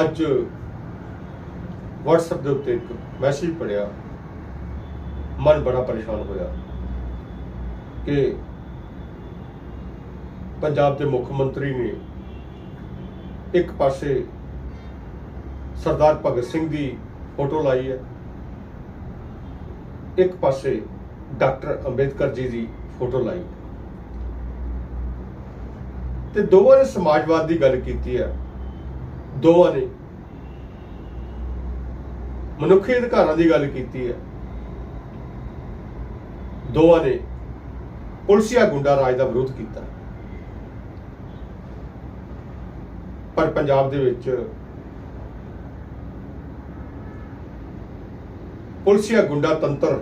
ਅੱਜ WhatsApp ਦੇ ਉੱਤੇ ਇੱਕ ਮੈਸੇਜ ਪੜਿਆ ਮਨ ਬੜਾ ਪਰੇਸ਼ਾਨ ਹੋਇਆ ਕਿ ਪੰਜਾਬ ਦੇ ਮੁੱਖ ਮੰਤਰੀ ਨੇ ਇੱਕ ਪਾਸੇ ਸਰਦਾਰ ਭਗਤ ਸਿੰਘ ਦੀ ਫੋਟੋ ਲਾਈ ਹੈ। ਇੱਕ ਪਾਸੇ ਡਾਕਟਰ ਅੰਬੇਦਕਰ ਜੀ ਦੀ ਫੋਟੋ ਲਾਈ। ਹੈ। ਤੇ ਦੋਵਾਂ ਨੇ ਸਮਾਜਵਾਦ ਦੀ ਗੱਲ ਕੀਤੀ ਹੈ। ਦੋਵਾਂ ਨੇ ਮਨੁੱਖੀ ਅਧਿਕਾਰਾਂ ਦੀ ਗੱਲ ਕੀਤੀ ਹੈ। ਦੋਵਾਂ ਨੇ ਪੁਲਸੀਆ ਗੁੰਡਾ ਰਾਜ ਦਾ ਵਿਰੋਧ ਕੀਤਾ। ਪਰ ਪੰਜਾਬ ਦੇ ਵਿੱਚ ਪੁਲਸੀਆ ਗੁੰਡਾ ਤੰਤਰ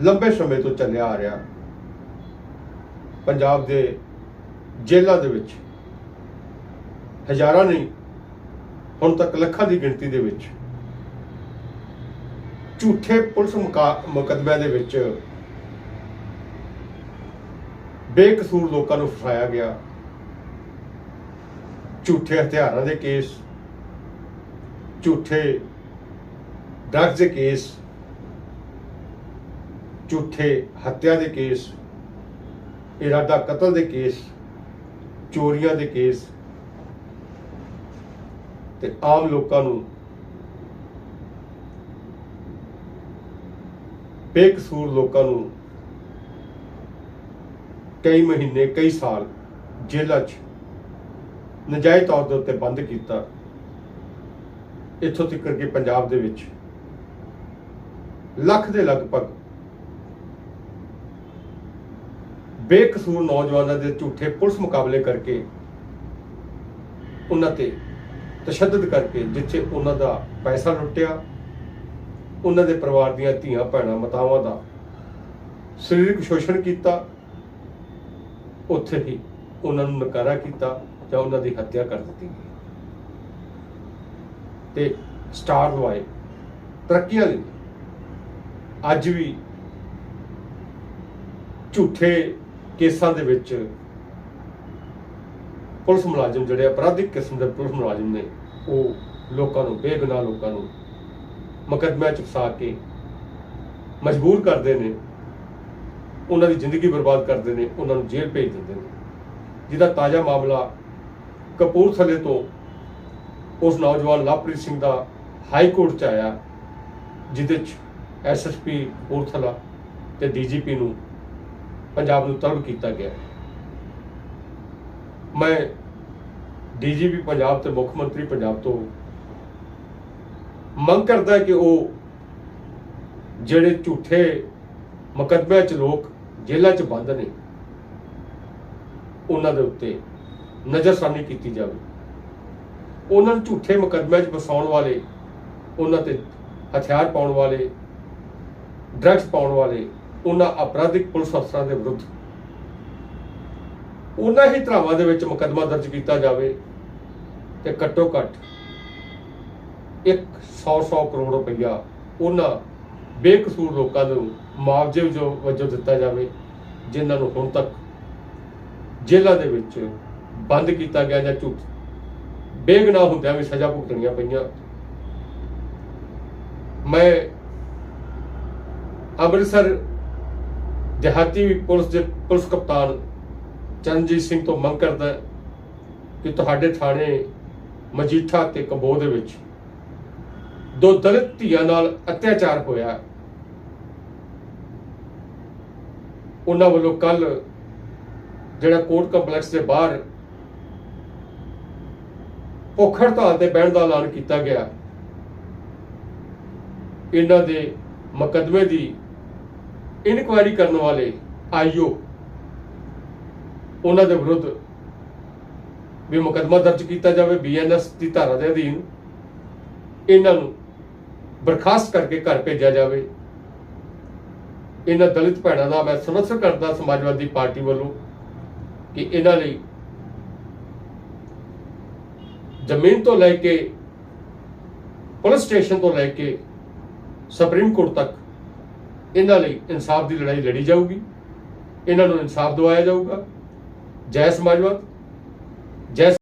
ਲੰਬੇ ਸਮੇਂ ਤੋਂ ਚੱਲਿਆ ਆ ਰਿਹਾ। ਪੰਜਾਬ ਦੇ ਜੇਲ੍ਹਾਂ ਦੇ ਵਿੱਚ। ਹਜ਼ਾਰਾਂ ਨਹੀਂ, ਹੁਣ ਤੱਕ ਲੱਖਾਂ ਦੀ ਗਿਣਤੀ ਦੇ ਵਿੱਚ। ਝੂਠੇ ਪੁਲਿਸ ਮੁਕਾ- ਮੁਕੱਦਮਿਆਂ ਦੇ ਵਿੱਚ ਬੇਕਸੂਰ ਲੋਕਾਂ ਨੂੰ ਫਸਾਇਆ ਗਿਆ। ਝੂਠੇ ਹਥਿਆਰਾਂ ਦੇ ਕੇਸ, ਝੂਠੇ ਡਰੱਗਸ ਦੇ ਕੇਸ, ਝੂਠੇ ਹੱਤਿਆ ਦੇ ਕੇਸ, ਇਰਾਦਾ ਕਤਲ ਦੇ ਕੇਸ ਚੋਰੀਆਂ ਦੇ ਕੇਸ ਤੇ ਆਮ ਲੋਕਾਂ ਨੂੰ ਬੇਕਸੂਰ ਲੋਕਾਂ ਨੂੰ ਕਈ ਮਹੀਨੇ, ਕਈ ਸਾਲ ਜੇਲ੍ਹਾਂ 'ਚ ਨਜਾਇਜ਼ ਤੌਰ ਦੇ ਉੱਤੇ ਬੰਦ ਕੀਤਾ। ਇੱਥੋਂ ਤੱਕ ਕਿ ਪੰਜਾਬ ਦੇ ਵਿੱਚ ਲੱਖ ਦੇ ਲਗਭਗ ਬੇਕਸੂਰ ਨੌਜਵਾਨਾਂ ਦੇ ਝੂਠੇ ਪੁਲਿਸ ਮੁਕਾਬਲੇ ਕਰਕੇ ਉਹਨਾਂ ਤੇ ਤਸ਼ੱਦਦ ਕਰਕੇ ਜਿੱਥੇ ਉਹਨਾਂ ਦਾ ਪੈਸਾ ਲੁੱਟਿਆ, ਉਹਨਾਂ ਦੇ ਪਰਿਵਾਰ ਦੀਆਂ ਧੀਆਂ ਭੈਣਾਂ ਮਾਤਾਵਾਂ ਦਾ ਸਰੀਰਕ ਸ਼ੋਸ਼ਣ ਕੀਤਾ, ਉੱਥੇ ਹੀ ਉਹਨਾਂ ਨੂੰ ਨਕਾਰਾ ਕੀਤਾ ਜਾਂ ਉਹਨਾਂ ਦੀ ਹੱਤਿਆ ਕਰ ਦਿੱਤੀ ਗਈ। ਤੇ ਸਟਾਰ ਲਵਾਏ, ਤਰੱਕੀਆਂ ਲਈ। ਅੱਜ ਵੀ ਝੂਠੇ ਕੇਸਾਂ ਦੇ ਵਿੱਚ ਪੁਲਿਸ ਮੁਲਾਜ਼ਮ ਜਿਹੜੇ ਅਪਰਾਧਿਕ ਕਿਸਮ ਦੇ ਪੁਲਿਸ ਮੁਲਾਜ਼ਮ ਨੇ, ਉਹ ਲੋਕਾਂ ਨੂੰ, ਬੇਗੁਨਾਹ ਲੋਕਾਂ ਨੂੰ ਮੁਕੱਦਮਿਆਂ ਚ ਫਸਾ ਕੇ ਮਜਬੂਰ ਕਰਦੇ ਨੇ, ਉਹਨਾਂ ਦੀ ਜ਼ਿੰਦਗੀ ਬਰਬਾਦ ਕਰਦੇ ਨੇ, ਉਹਨਾਂ ਨੂੰ ਜੇਲ੍ਹ ਭੇਜ ਦਿੰਦੇ ਨੇ। ਜਿਹਦਾ ਤਾਜ਼ਾ ਮਾਮਲਾ ਕਪੂਰਥਲੇ ਤੋਂ ਉਸ ਨੌਜਵਾਨ ਲਵਪ੍ਰੀਤ ਸਿੰਘ ਦਾ ਹਾਈ ਕੋਰਟ ਚ ਆਇਆ, ਜਿਹਦੇ ਚ ਐਸਐਸਪੀ ਕਪੂਰਥਲਾ ਤੇ ਡੀਜੀਪੀ ਨੂੰ ਪੰਜਾਬ ਨੂੰ ਤਲਬ ਕੀਤਾ ਗਿਆ। ਮੈਂ ਡੀਜੀਪੀ ਪੰਜਾਬ ਤੇ ਮੁੱਖ ਮੰਤਰੀ ਪੰਜਾਬ ਤੋਂ ਮੰਗ ਕਰਦਾ ਕਿ ਉਹ ਜਿਹੜੇ ਝੂਠੇ ਮੁਕੱਦਮਿਆਂ 'ਚ ਲੋਕ ਜੇਲ੍ਹਾਂ 'ਚ ਬੰਦ ਨੇ, ਉਹਨਾਂ ਦੇ ਉੱਤੇ ਨਜ਼ਰਸਾਨੀ ਕੀਤੀ ਜਾਵੇ। ਉਹਨਾਂ ਨੂੰ ਝੂਠੇ ਮੁਕੱਦਮਿਆਂ 'ਚ ਫਸਾਉਣ ਵਾਲੇ, ਉਹਨਾਂ ਤੇ ਹਥਿਆਰ ਪਾਉਣ ਵਾਲੇ ਡਰੱਗਸ ਪਾਉਣ ਵਾਲੇ ਉਹਨਾਂ ਅਪਰਾਧਿਕ ਪੁਲਿਸ ਅਫਸਰਾਂ ਦੇ ਵਿਰੁੱਧ। ਉਹਨਾਂ ਹੀ ਧਰਾਵਾਂ ਦੇ ਵਿੱਚ ਮੁਕੱਦਮਾ ਦਰਜ ਕੀਤਾ ਜਾਵੇ ਤੇ ਘੱਟੋ ਘੱਟ ਇੱਕ 100-100 ਕਰੋੜ ਰੁਪਈਆ ਉਹਨਾਂ ਬੇਕਸੂਰ ਲੋਕਾਂ ਨੂੰ ਮੁਆਵਜ਼ੇ ਵਜੋਂ ਦਿੱਤਾ ਜਾਵੇ, ਜਿਨ੍ਹਾਂ ਨੂੰ ਹੁਣ ਤੱਕ ਜੇਲ੍ਹਾਂ ਦੇ ਵਿੱਚ ਬੰਦ ਕੀਤਾ ਗਿਆ ਜਾਂ ਝੂਠ। ਬੇਗੁਨਾਹ ਹੁੰਦਿਆਂ ਵੀ ਸਜ਼ਾ ਭੁਗਤਣੀਆਂ ਪਈਆਂ। ਮੈਂ ਅੰਮ੍ਰਿਤਸਰ ਦਿਹਾਤੀ ਪੁਲਿਸ ਦੇ ਪੁਲਿਸ ਕਪਤਾਨ ਚਰਨਜੀਤ ਸਿੰਘ ਤੋਂ ਮੰਗ ਕਰਦਾ ਕਿ ਤੁਹਾਡੇ ਥਾਣੇ ਮਜੀਠਾ ਤੇ ਕੰਬੋਹ ਦੇ ਵਿੱਚ ਦੋ ਦਲਿਤ ਧੀਆਂ ਨਾਲ ਅਤਿਆਚਾਰ ਹੋਇਆ। ਉਹਨਾਂ ਵੱਲੋਂ ਕੱਲ ਜਿਹੜਾ ਕੋਰਟ ਕੰਪਲੈਕਸ ਦੇ ਬਾਹਰ ਭੁੱਖ ਹੜਤਾਲ ਤੇ ਬਹਿਣ ਦਾ ਐਲਾਨ ਕੀਤਾ ਗਿਆ। ਇਹਨਾਂ ਦੇ ਮੁਕੱਦਮੇ ਦੀ ਇਨਕੁਆਇਰੀ ਕਰਨ ਵਾਲੇ ਆਈਓ, ਉਹਨਾਂ ਦੇ ਵਿਰੁੱਧ ਵੀ ਮੁਕੱਦਮਾ ਦਰਜ ਕੀਤਾ ਜਾਵੇ ਬੀਐਨਐਸ ਦੀ ਧਾਰਾ ਦੇ ਅਧੀਨ। ਇਹਨਾਂ ਨੂੰ ਬਰਖਾਸਤ ਕਰਕੇ ਘਰ ਭੇਜਿਆ ਜਾਵੇ। ਇਹਨਾਂ ਦਲਿਤ ਭੈਣਾਂ ਦਾ ਮੈਂ ਸਮਰਥਨ ਕਰਦਾ ਸਮਾਜਵਾਦੀ ਪਾਰਟੀ ਵੱਲੋਂ ਕਿ ਇਹਨਾਂ ਲਈ ਜ਼ਮੀਨ ਤੋਂ ਲੈ ਕੇ, ਪੁਲਿਸ ਸਟੇਸ਼ਨ ਤੋਂ ਲੈ ਕੇ, ਸੁਪਰੀਮ ਕੋਰਟ ਤੱਕ ਇਹਨਾਂ ਲਈ ਇਨਸਾਫ ਦੀ ਲੜਾਈ ਲੜੀ ਜਾਊਗੀ, ਇਹਨਾਂ ਨੂੰ ਇਨਸਾਫ ਦਿਵਾਇਆ ਜਾਊਗਾ। ਜੈ ਸਮਾਜਵਾਦ ਜੈ